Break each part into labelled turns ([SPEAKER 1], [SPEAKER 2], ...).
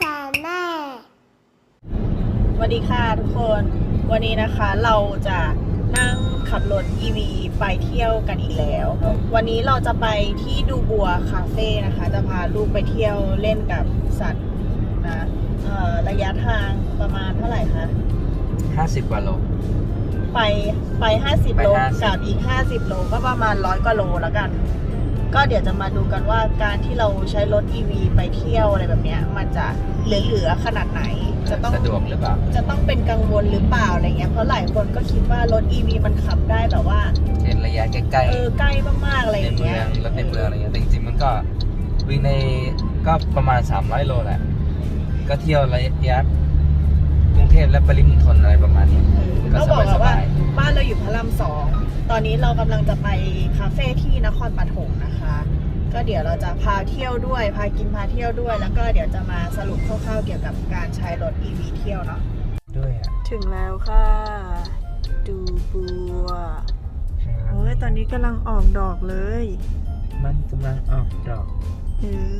[SPEAKER 1] ษาแม่
[SPEAKER 2] สวัสดีค่ะทุกคน วันนี้นะคะเราจะนั่งขับรถ EV ไปเที่ยวกันอีกแล้ว วันนี้เราจะไปที่ดูบัวคาเฟ่นะคะ จะพาลูกไปเที่ยวเล่นกับสัตว์นะเอ่อระยะทางประมาณเท่าไหร่คะ
[SPEAKER 3] ห้าสิบกว่าโล
[SPEAKER 2] ไปไป 50
[SPEAKER 3] ไป
[SPEAKER 2] โล
[SPEAKER 3] 50
[SPEAKER 2] กับอีก 50 โลก็ประมาณร้อยกว่าโลแล้วกัน ก็เดี๋ยวจะมาดูกันว่าการที่เราใช้รถ EV ไปเที่ยวอะไรแบบเนี้ยมันจะเหลือๆขนาดไหน จะต้อง
[SPEAKER 3] สะดวกหรือเปล่า
[SPEAKER 2] จะต้องเป็นกังวลหรือเปล่าอะไรเงี้ยเพราะหลายคนก็คิดว่ารถ EV มันขับได้แบบว่า
[SPEAKER 3] เช่นระยะใกล้
[SPEAKER 2] เออใกล้มากๆอะไร
[SPEAKER 3] ๆ
[SPEAKER 2] อ
[SPEAKER 3] ใน
[SPEAKER 2] ย่าง
[SPEAKER 3] เมื
[SPEAKER 2] เงี้
[SPEAKER 3] อยงรถในเมืองอะไรเงี้ยแต่จริงๆมันก็วิ่งในก็ประมาณ 300 โลแหละ ก็เที่ยวระยะกรุงเทพและปริมณฑลอะไรประมาณนี้ ก็
[SPEAKER 2] ก็บอก
[SPEAKER 3] ส
[SPEAKER 2] ว่า
[SPEAKER 3] บาย
[SPEAKER 2] บ้านเราอยู่พระรามสอง ตอนนี้เรากำลังจะไปคาเฟ่ที่นครปฐมนะคะ ก็เดี๋ยวเราจะพาเที่ยวด้วย พากินพาเที่ยวด้วย แล้วก็เดี๋ยวจะมาสรุปคร่าวๆเกี่ยวกับการใช้รถ EV เที่ยวเนาะ
[SPEAKER 3] ๆด้วยอะ
[SPEAKER 2] ถึงแล้วค่ะ ดูบัวโอ้ยตอนนี้กำลังออกดอกเลย
[SPEAKER 3] มันกำลังออกดอก
[SPEAKER 2] เออ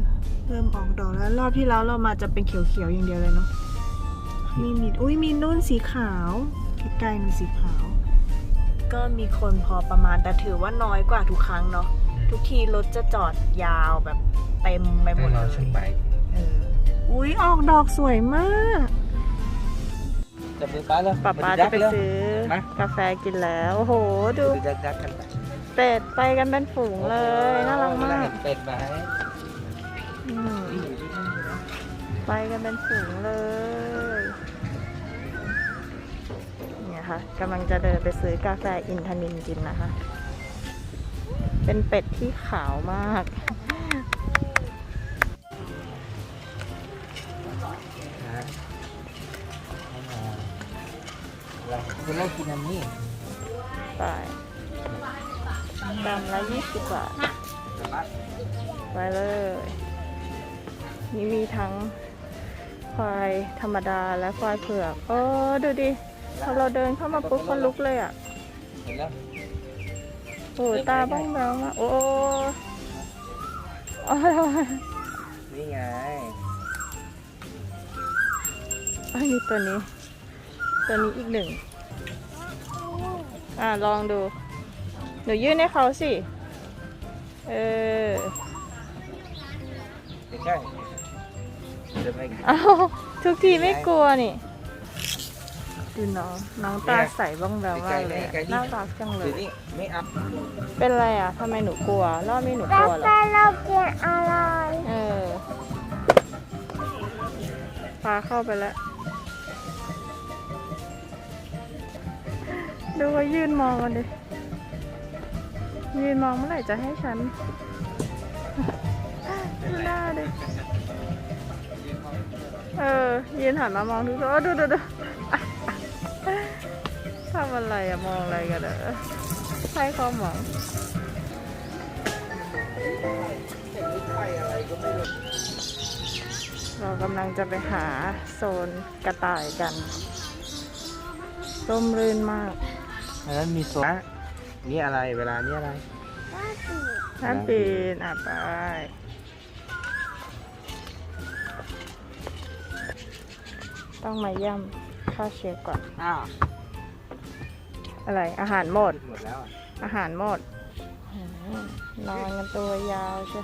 [SPEAKER 2] เริ่มออกดอกแล้ว รอบที่แล้วเรามาจะเป็นเขียวๆอย่างเดียวเลยเนาะ มีมีอุ้ยมีนุ่นสีขาวใกล้ๆนุ่นสีขาว ก็มีคนพอประมาณแต่ถือว่าน้อยกว่าทุกครั้งเนาะทุกทีรถจะจอดยาวแบบเต็มไปหม
[SPEAKER 3] แน่
[SPEAKER 2] ด
[SPEAKER 3] น
[SPEAKER 2] เล
[SPEAKER 3] อนช่วง
[SPEAKER 2] ย
[SPEAKER 3] บ่าย
[SPEAKER 2] เอออุ้ยออกดอกสวยมาก
[SPEAKER 3] จะไปป้าแล้ว
[SPEAKER 2] ป๊าป๊าจะไปซื้อ
[SPEAKER 3] มา
[SPEAKER 2] กาแฟกินแล้วโอ้โหดู
[SPEAKER 3] ดูดักดักกันไป
[SPEAKER 2] เป็ดไปกันเป็นฝูงเลยน่ารักมาก
[SPEAKER 3] เป็ดมาให้
[SPEAKER 2] อืมไปกันเป็นฝูงเลย นี่ยค่ะกำลังจะเดินไปซื้อกาแฟอินทนินกินนะคะ เป็นเป็ดที่ขาวมาก
[SPEAKER 3] นะเราคุณเล่กินอันนี้
[SPEAKER 2] ไปดำละยี่สิบบาทไปเลย นี่มีทั้งควายธรรมดาและควายเผือก โอ้ ดูดิ พอเราเดินเข้ามาปุ๊บก็ลุกเลยอะ
[SPEAKER 3] เห็นแล้ว
[SPEAKER 2] โอ้ตาบ้องแบวมากโอ้โอ้ย
[SPEAKER 3] นี่ไง
[SPEAKER 2] อันนี้ตัวนี้ ตัวนี้อีกหนึ่ง อ่าลองดู หนูยื่นให้เขาสิ เออ
[SPEAKER 3] ใกล้ๆจะไม่
[SPEAKER 2] เอาทุกทีไม่กลัวนี่ ดูน้องน้องตาใสบ้องแบวมากเลยอะน่ารักจังเล
[SPEAKER 3] ที
[SPEAKER 2] ย
[SPEAKER 3] นี้ไม่อัพ
[SPEAKER 2] เป็นไรอะทำไมหนูกลัว รอบนี้หนูก
[SPEAKER 1] กา
[SPEAKER 2] ลัวเหร
[SPEAKER 1] แฟ
[SPEAKER 2] อ
[SPEAKER 1] เรากินอะไร
[SPEAKER 2] เออพาเข้าไปแล้ว ดูว่ายืนมองกันดิ ยืนมองเมื่อไหร่จะให้ฉัน ดูหน้าดิ เออ ยืนหันมามองดูสิโอ้ดูดูดูทำ อะไรอะมองอะไรกันอะให้ความหวังเรากำลังจะไปหาโซนกระต่ายกันร่มรื่นมาก
[SPEAKER 3] อันนั้นมีโซนนี่อะไรเวลานี่อะไร
[SPEAKER 2] ถ้าปีนอะไปต้องมาย่ำข้าวเชฟก่อน
[SPEAKER 3] อ้าว
[SPEAKER 2] อะไร อาหารหมด
[SPEAKER 3] หมดแล้วอะ
[SPEAKER 2] อาหารหมดอืมนอนกันตัวยาวใช่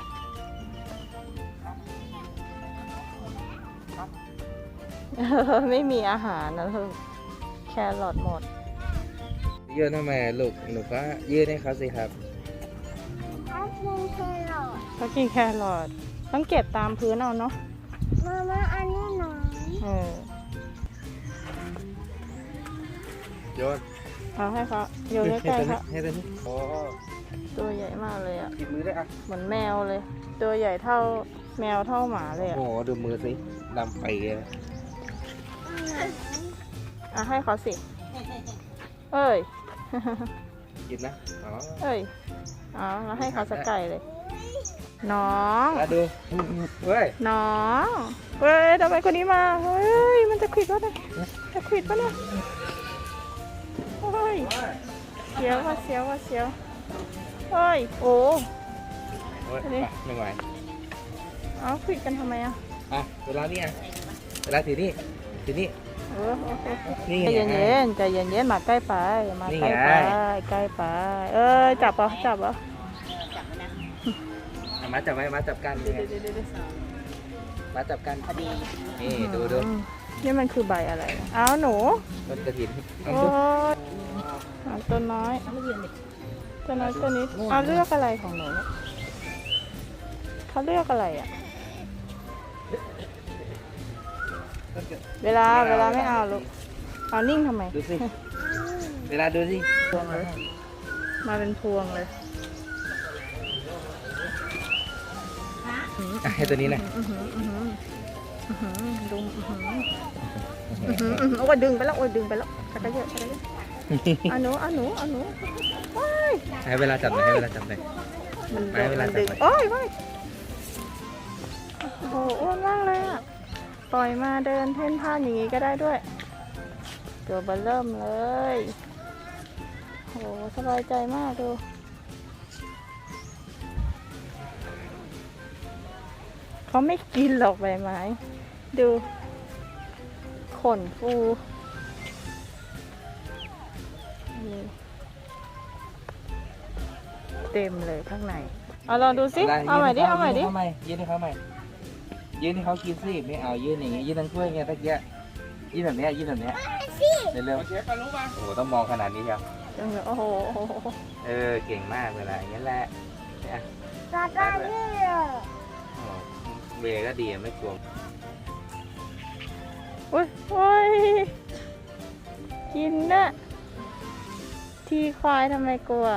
[SPEAKER 2] ไม่มีอาหารนะลูกแครอทหมด
[SPEAKER 3] ยืนทำไมลูกหนูก็ยืนให้เขาสิครับ
[SPEAKER 1] ถ้ากินแครอท
[SPEAKER 2] เขากินแครอทต้องเก็บตามพื้นเอาเนาะ
[SPEAKER 1] มาม่าอันนี้หน่อย
[SPEAKER 2] เออ
[SPEAKER 3] โยน
[SPEAKER 2] เอาให้เขาโยนใกล้ๆเขา
[SPEAKER 3] ให้ตัวนี้โอ้
[SPEAKER 2] ตัวใหญ่มากเลยอะ
[SPEAKER 3] กินมือได้อะ
[SPEAKER 2] เหมือนแมวเลย ตัวใหญ่เท่าแมวเท่าหมาเลยอะ
[SPEAKER 3] โอ้โหดูมือสิดำไปเลย
[SPEAKER 2] อะให้เขาสิ เอ้ย
[SPEAKER 3] กินนะอ๋อ
[SPEAKER 2] เอ้ยอ๋อแล้วให้เขาสักไก่เลย น้อง
[SPEAKER 3] แล้วดู เฮ้ย
[SPEAKER 2] น้อง เฮ้ยทำไมคนนี้มา เฮ้ย มันจะขวิดปะเนี่ยจะขวิดปะเนี่ยเฮ้ ยเสียวว่ะเสียวว่ะเสียวเฮ้ยโอ้
[SPEAKER 3] โอ้ย
[SPEAKER 2] อันนี้
[SPEAKER 3] ไปไม่ไหว
[SPEAKER 2] เอาขวิดกันทำไมอะ
[SPEAKER 3] อะเวลานี้อะ
[SPEAKER 2] เเว
[SPEAKER 3] ลาถือนี่ถือนี่
[SPEAKER 4] เออโอเค
[SPEAKER 3] นี่
[SPEAKER 4] ใจ
[SPEAKER 3] ไง
[SPEAKER 4] เย็นๆใจเย็นๆมาใกล้ไปมาใกล้
[SPEAKER 3] นี่
[SPEAKER 4] ไป
[SPEAKER 3] ไง
[SPEAKER 4] ใกล้ไป เอ้ยจับปะจับปะ
[SPEAKER 3] เอามาจับไว้มาจับกันนี่ไงมาจับกันพอดีนี่ดูดู
[SPEAKER 4] อืมนี่มันคือใบอะไรนะอ้าวหนู
[SPEAKER 3] ต้นกระถินเอา
[SPEAKER 4] โอ้
[SPEAKER 3] ดู
[SPEAKER 4] ยอะตัวน้อยตัวน้อยตัวนี้เอาเลือกอะไรของหนูเนี่ยเขาเลือกอะไรอะ
[SPEAKER 3] ต้นกระ
[SPEAKER 4] เวลาเวลาไม่เอาลูกเอานิ่งทำไม
[SPEAKER 3] ดูสิ เวลาดูสิ
[SPEAKER 4] มาเป็นพวงเลย
[SPEAKER 3] อะให้ตัวนี้หนะ
[SPEAKER 4] อื้อหืออื้อหืออื้อหือดุมอื้อหืออื้อหืออื้อหือโอ้ยดึงไปแล้วโอ้ยดึงไปแล้วกระเยอะกระเยอะเอาหนูเอาหนูเอาหนูว้าย
[SPEAKER 3] ให้เวลาจับหน่อยให้เวลาจับหน่อย
[SPEAKER 4] มัน
[SPEAKER 3] ไม่
[SPEAKER 4] ดึง
[SPEAKER 3] เวลา
[SPEAKER 4] มันดึง
[SPEAKER 3] จับ
[SPEAKER 4] โอ้ยว้ายโอ้โหอ้วนมากเลยอะ ปล่อยมาเดินเพ่นพ่านอย่างนี้ก็ได้ด้วย ตัวเบลเริ่มเลยโอ้โหสบายใจมากดูเขาไม่กินหรอกใบไม้ ดู ขนฟู เต็มเลยข้างในเอาลองดูสิเอาใหม่ดิเอาใหม่ดิ
[SPEAKER 3] ยืนให้เขาใหม่ยืนให้เขากินสิไม่เอายืนอย่างงี้ยืนทั้งถ้วยไงตะเกียยืนแบบเนี้ยยืนแบบเนี้ยเร็วๆโอ้โหต้องมองขนาดนี้เชียว
[SPEAKER 4] โอ้โห
[SPEAKER 3] เออเก่งมากเวลาอย่างนี้ยแหละเนี่ย
[SPEAKER 1] ตาตาเนี่ย
[SPEAKER 3] โอ้เวก็ดีไม่กลัว
[SPEAKER 4] อุ้ยโอ้ยกินนะทีควายทำไมกลัว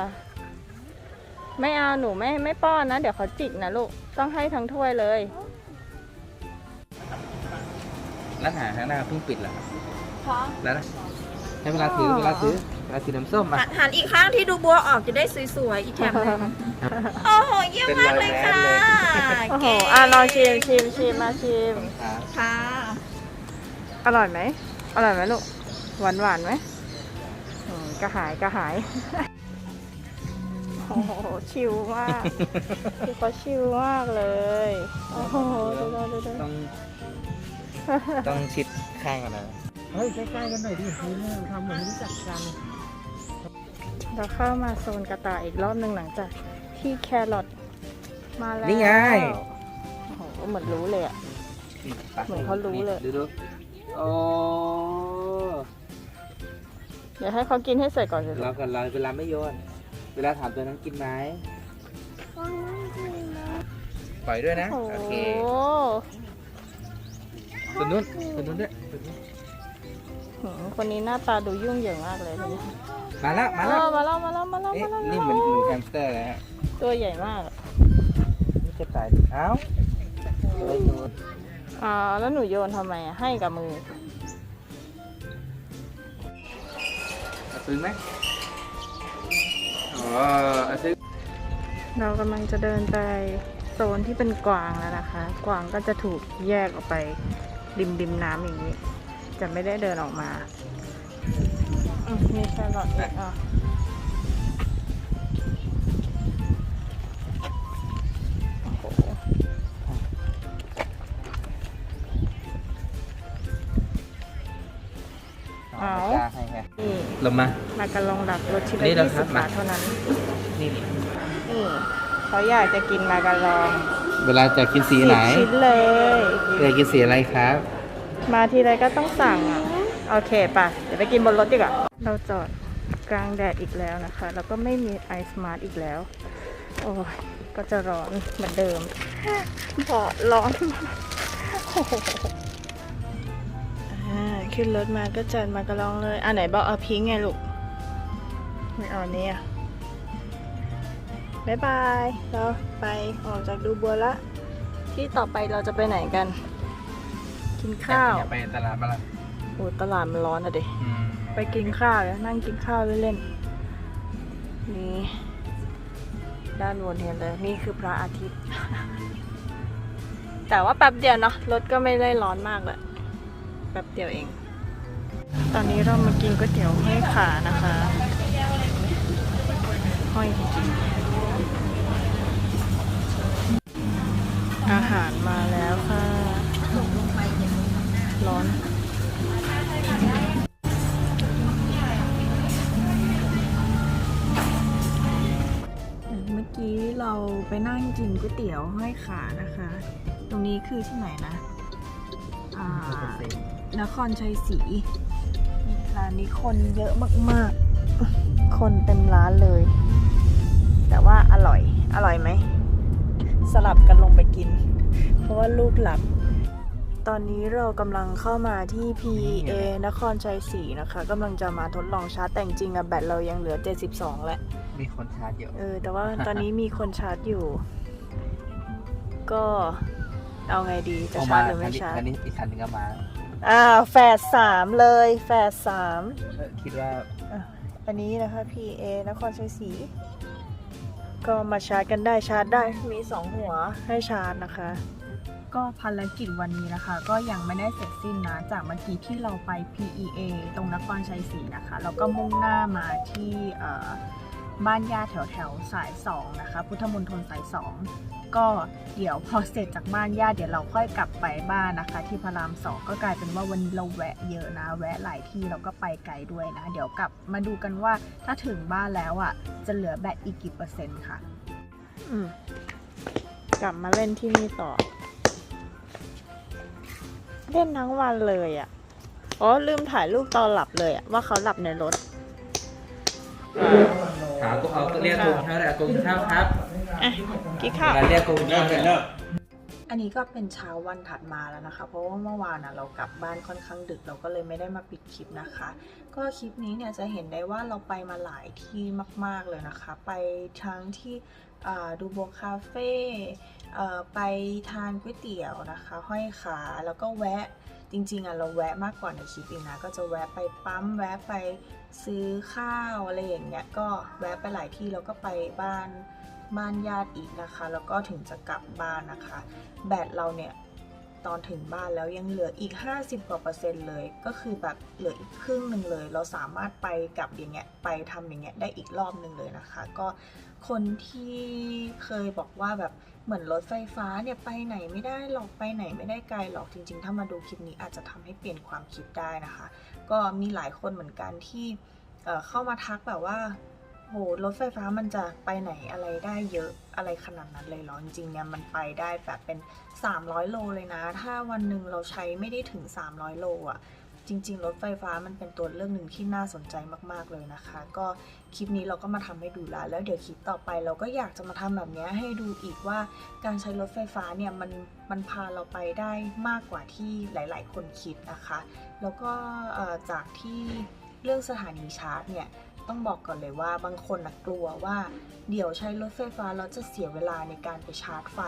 [SPEAKER 4] ไม่เอาหนูไม่ไม่ป้อนนะ เดี๋ยวเขาจิกนะลูก ต้องให้ทั้งถ้วยเลย
[SPEAKER 3] ร้านอาหารข้างหน้าเพิ่งปิดเหรอครับ
[SPEAKER 4] ค่ะ
[SPEAKER 3] แล้วนะให้เวลาถือเวลาถือเวลาถือน้ำส้มอะ
[SPEAKER 4] หันอีกข้างที่ดูบัวออกจะได้สวยๆอีกแถมหนึงโอ้โหเยี่ยมมากเลยค่ะโอ้โหอะลองชิมชิมชิมมาชิม
[SPEAKER 3] ครับ
[SPEAKER 4] ค่ะอร่อยไหม อร่อยไหมลูก หวานหวานๆไหมอืมกระหายกระหาย โอ้โห ชิลมากคือเขาชิลมากเลย โอ้โห ดูดูดูดู
[SPEAKER 3] ต้องต้องชิดข้างกันนะ
[SPEAKER 5] เฮ้ยใกล้ๆกันหน่อยดิเฮ้ยทำเหมือนไม่รู้จักกัน
[SPEAKER 4] เราเข้ามาโซนกระต่ายอีกรอบหนึ่งหลังจากที่แครอทมาแล้ว
[SPEAKER 3] นี่ไง
[SPEAKER 4] โอ้โห เหมือนรู้เลยอะเหมือนเขารู้เลย
[SPEAKER 3] ดูดูโอ้
[SPEAKER 4] เดี๋ยวให้เขากินให้เสร็จก่อนสิลู
[SPEAKER 3] เรา
[SPEAKER 4] ก
[SPEAKER 3] กันเราเวลาไม่โยน เวลาถามตัวนั้นกินไหม
[SPEAKER 1] วันนี้กินนะ
[SPEAKER 3] ปล่อยด้วยนะ
[SPEAKER 4] โอ้
[SPEAKER 3] โอ
[SPEAKER 4] โห
[SPEAKER 3] เคตัวนู้นตัวนู้นด้วยตัวนู้น
[SPEAKER 4] หืมคนนี้หน้าตาดูยุ่งเหยิงมากเลยทีนี้
[SPEAKER 3] มาแล้วมา
[SPEAKER 4] เอ
[SPEAKER 3] แล้ว
[SPEAKER 4] อมาแล้วมาแล้วมาแล้ว
[SPEAKER 3] เอ๊ะ
[SPEAKER 4] มาแล้ว
[SPEAKER 3] นี่เหมือนหนูแฮมสเตอร์เลยฮะ
[SPEAKER 4] ตัวใหญ่มากอะ
[SPEAKER 3] นี่จะตายดิเอ้าอะไรหนู
[SPEAKER 4] อ่าแล้วหนูโยนทำไมอะให้กับมือ
[SPEAKER 3] เอาซื้อไหมอ๋อ เอาซื้อ
[SPEAKER 4] เรากำลังจะเดินไปโซนที่เป็นกวางแล้วนะคะ กวางก็จะถูกแยกออกไปริมริมน้ำอย่างนี้ จะไม่ได้เดินออกมาอืมมีแครอทอีกอะโอ้โห
[SPEAKER 3] เอา
[SPEAKER 4] เอา
[SPEAKER 3] จ้าให้ไง
[SPEAKER 4] นี่
[SPEAKER 3] ลงมา
[SPEAKER 4] มากระลองดักรสชิ้น
[SPEAKER 3] นี่
[SPEAKER 4] ละ
[SPEAKER 3] นะ
[SPEAKER 4] ยี่
[SPEAKER 3] ครั
[SPEAKER 4] สิ
[SPEAKER 3] บ
[SPEAKER 4] บบาท
[SPEAKER 3] มา
[SPEAKER 4] เท่านั้น
[SPEAKER 3] นี่นี่
[SPEAKER 4] นี่เขาอยากจะกินมากระลอง
[SPEAKER 3] เวลาจะกินสีไหน
[SPEAKER 4] สิบชิ้นเลย
[SPEAKER 3] อยากกินสีอะไรครับ
[SPEAKER 4] มาทีไรก็ต้องสั่งอะ โอเคป่ะ เดี๋ยวไปกินบนรถดีกว่า เราจอดกลางแดดอีกแล้วนะคะ แล้วก็ไม่มีไอสมาร์ทอีกแล้ว โอ้ย ก็จะร้อนเหมือนเดิมเบาะร้อนโอ้โหอ่า ขึ้นรถมาก็จัดมากระลองเลยอะไหนบอกเอาพิงค์ไงลูกไม่เอาเนี่ยบ๊ายบาย เราไปออกจากดูบัวละ ที่ต่อไปเราจะไปไหนกัน กินข้าว
[SPEAKER 3] อยากไปตลาดมาละ
[SPEAKER 4] โอ้ตลาดมันร้อนอะเด็
[SPEAKER 3] อืม
[SPEAKER 4] ไปกินข้าวแล้วนั่งกินข้าวเล่นๆนี่ด้านบนเห็นเลย นี่คือพระอาทิตย์ แต่ว่าแป๊บเดียวเนาะรถก็ไม่ได้ร้อนมากเลยแป๊บเดียวเอง ตอนนี้เรามากินก๋วยเตี๋ยวห้อยขานะคะ ห้อยอาหารมาแล้วค่ะร
[SPEAKER 2] ร้อนเมื่อกี้เราไปนั่งกินก๋วยเตี๋ยวห้อยขานะคะ ตรงนี้คือที่ไหนนะ อ่านครชัยศรี ร้านนี้คนเยอะมากๆ คนเต็มร้านเลย แต่ว่าอร่อย อร่อยไหม สลับกันลงไปกิน เพราะว่าลูกหลับ ตอนนี้เรากำลังเข้ามาที่ PA นครชัยศรีนะคะกำลังจะมาทดลองชาร์จแต่จริงๆอะแบตเรายังเหลือ 72แหละ
[SPEAKER 3] มีคนชาร์จเยอะ
[SPEAKER 2] เออ แต่ว่าตอนนี้มีคนชาร์จอยู่ ก็เอาไงดี จะชาร์จหรือไม่ชาร์จ
[SPEAKER 3] คันนี้อีกคันหนึงก็มา
[SPEAKER 2] อ่าแฝดสามเลยแฝดสาม
[SPEAKER 3] เออคิดว่า
[SPEAKER 2] อะอันนี้นะคะ PA นครชัยศรีก็มาชาร์จกันได้ชาร์จได้มีสองหัวให้ชาร์จนะคะ ก็ภารกิจวันนี้นะคะ ก็ยังไม่ได้เสร็จสิ้นนะจากเมื่อกี้ที่เราไป PEA ตรงนครชัยศรีนะคะแล้วก็มุ่งหน้ามาที่เอ่อ บ้านญาติแถวแถวสาย2นะคะ พุทธมณฑลสาย2ก็เดี๋ยวพอเสร็จจากบ้านญาติเดี๋ยวเราค่อยกลับไปบ้านนะคะ ที่พระรามสองก็กลายเป็นว่าวันนี้เราแวะเยอะนะ แวะหลายที่เราก็ไปไกลด้วยนะ เดี๋ยวกลับมาดูกันว่าถ้าถึงบ้านแล้วอะ จะเหลือแบตอีกกี่เปอร์เซ็นต์ค่ะ อืมกลับมาเล่นที่นี่ต่อ เล่นทั้งวันเลยอะอ๋อลืมถ่ายรูปตอนหลับเลยอะว่าเขาหลับในรถ
[SPEAKER 3] หาก็เอาเรียกกงข้าวเลยกงข้าวครับ
[SPEAKER 2] อะกินข้าว
[SPEAKER 3] เวลาเรียกกงข้าวเลย
[SPEAKER 2] อันนี้ก็เป็นเช้าวันถัดมาแล้วนะคะ เพราะว่าเมื่อวานนะเรากลับบ้านค่อนข้างดึกเราก็เลยไม่ได้มาปิดคลิปนะคะ ก็คลิปนี้เนี่ยจะเห็นได้ว่าเราไปมาหลายที่มาก ๆเลยนะคะ ไปทั้งที่ดูโบคาเฟ่ไปทานก๋วยเตี๋ยวนะคะ ห้อยขาแล้วก็แวะจริงๆอะเราแวะมากกว่าในคลิปอีกนะก็จะแวะไปปั๊มแวะไปซื้อข้าวอะไรอย่างเงี้ยก็แวะไปหลายที่แล้วก็ไปบ้าน บ้านญาติอีกนะคะ แล้วก็ถึงจะกลับบ้านนะคะ แบตเราเนี่ยตอนถึงบ้านแล้วยังเหลืออีก 50กว่าเปอร์เซ็นต์เลย ก็คือแบบเหลืออีกครึ่งหนึ่งเลย เราสามารถไปกลับอย่างเงี้ยไปทำอย่างเงี้ยได้อีกรอบหนึ่งเลยนะคะ ก็คนที่เคยบอกว่าแบบเหมือนรถไฟฟ้าเนี่ยไปไหนไม่ได้หรอกไปไหนไม่ได้ไกลหรอกจริง ๆ ถ้ามาดูคลิปนี้อาจจะทำให้เปลี่ยนความคิดได้นะคะ ก็มีหลายคนเหมือนกันที่เเข้ามาทักแบบว่า โหรถไฟฟ้ามันจะไปไหนอะไรได้เยอะอะไรขนาดนั้นเลยเหรอจริงๆเนี่ยมันไปได้แบบเป็น 300 โลเลยนะ ถ้าวันหนึ่งเราใช้ไม่ได้ถึง 300 โลอะจริง ๆ รถไฟฟ้ามันเป็นตัวเรื่องหนึ่งที่น่าสนใจมาก ๆ เลยนะคะ ก็คลิปนี้เราก็มาทำให้ดูละแล้วเดี๋ยวคลิปต่อไปเราก็อยากจะมาทำแบบเนี้ยให้ดูอีกว่าการใช้รถไฟฟ้าเนี่ยมันมันพาเราไปได้มากกว่าที่หลาย ๆ คนคิดนะคะ แล้วก็จากที่เรื่องสถานีชาร์จเนี่ย ต้องบอกก่อนเลยว่าบางคนนะกลัวว่า เดี๋ยวใช้รถไฟฟ้าเราจะเสียเวลาในการไปชาร์จไฟ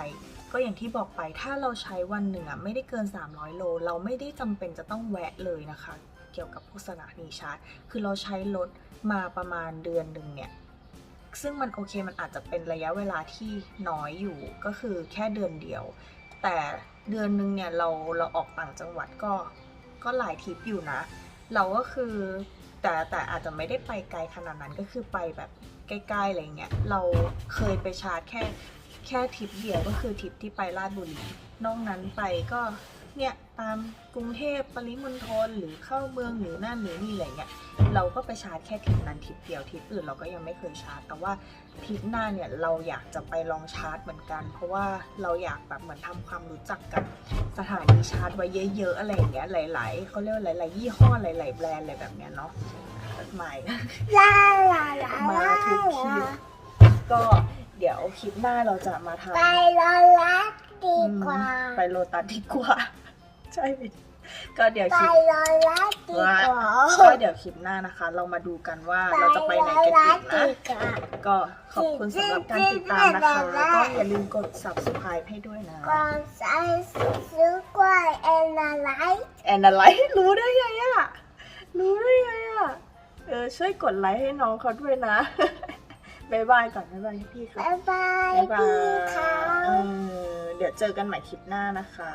[SPEAKER 2] ก็อย่างที่บอกไปถ้าเราใช้วันหนึ่งอะไม่ได้เกิน 300 โล เราไม่ได้จำเป็นจะต้องแวะเลยนะคะ เกี่ยวกับพวกสถานีชาร์จ คือเราใช้รถมาประมาณเดือนหนึ่งเนี่ยซึ่งมันโอเคมันอาจจะเป็นระยะเวลาที่น้อยอยู่ก็คือแค่เดือนเดียว แต่เดือนหนึ่งเนี่ยเราเราออกต่างจังหวัดก็ก็หลายทริปอยู่นะ เราก็คือ แต่แต่อาจจะไม่ได้ไปไกลขนาดนั้นก็คือไปแบบใกล้ๆอะไรเงี้ยเราเคยไปชาร์จแค่แค่ทริปเดียวก็คือทริปที่ไปลาดบุรีนอกนั้นไปก็ เนี่ยตามกรุงเทพปริมณฑลหรือเข้าเมืองหรือนั่นหรือนี่อะไรเงี้ยเราก็ไปชาร์จแค่ทริปนั้นทริปเดียวทริปอื่นเราก็ยังไม่เคยชาร์จ แต่ว่าทริปหน้าเนี่ยเราอยากจะไปลองชาร์จเหมือนกัน เพราะว่าเราอยากแบบเหมือนทำความรู้จักกับสถานีชาร์จไว้เยอะๆอะไรอย่างเงี้ยหลาย ๆเขาเรียกว่าหลาย ๆ ยี่ห้อหลาย ๆ แบรนด์อะไรแบบเนี้ยเนาะใหม่
[SPEAKER 1] ลาลาลา
[SPEAKER 2] มาทุกคลิปก็เดี๋ยวคลิปหน้าเราจะมาทำ
[SPEAKER 1] ไปรอรักดีกว่า
[SPEAKER 2] อืมไปโลตัสดีกว่า ใช่ไหมก็เดี๋ยว
[SPEAKER 1] ไป
[SPEAKER 2] คลิป
[SPEAKER 1] รอรักดีกว่า
[SPEAKER 2] ก็เดี๋ยวคลิปหน้านะคะ เรามาดูกันว่าเราจะไปไหนกันอีกนะก็ขอบคุณสำหรับการติดตามนะคะก็อย่าลืมกด subscribe ให้ด้วยนะ
[SPEAKER 1] ก่อนใส่ซื้อกล้วยเอ็นอะไร
[SPEAKER 2] แอนอะไรรู้ได้ไงอะรู้ได้ไงอะเออช่วยกดไลค์ให้น้องเขาด้วยนะบายบายก่อนบายบายพี่ค่ะ
[SPEAKER 1] บ๊ายบาย
[SPEAKER 2] บ๊ายบา
[SPEAKER 1] ดี
[SPEAKER 2] ย
[SPEAKER 1] ค่ะ
[SPEAKER 2] เออเดี๋ยวเจอกันใหม่คลิปหน้านะคะ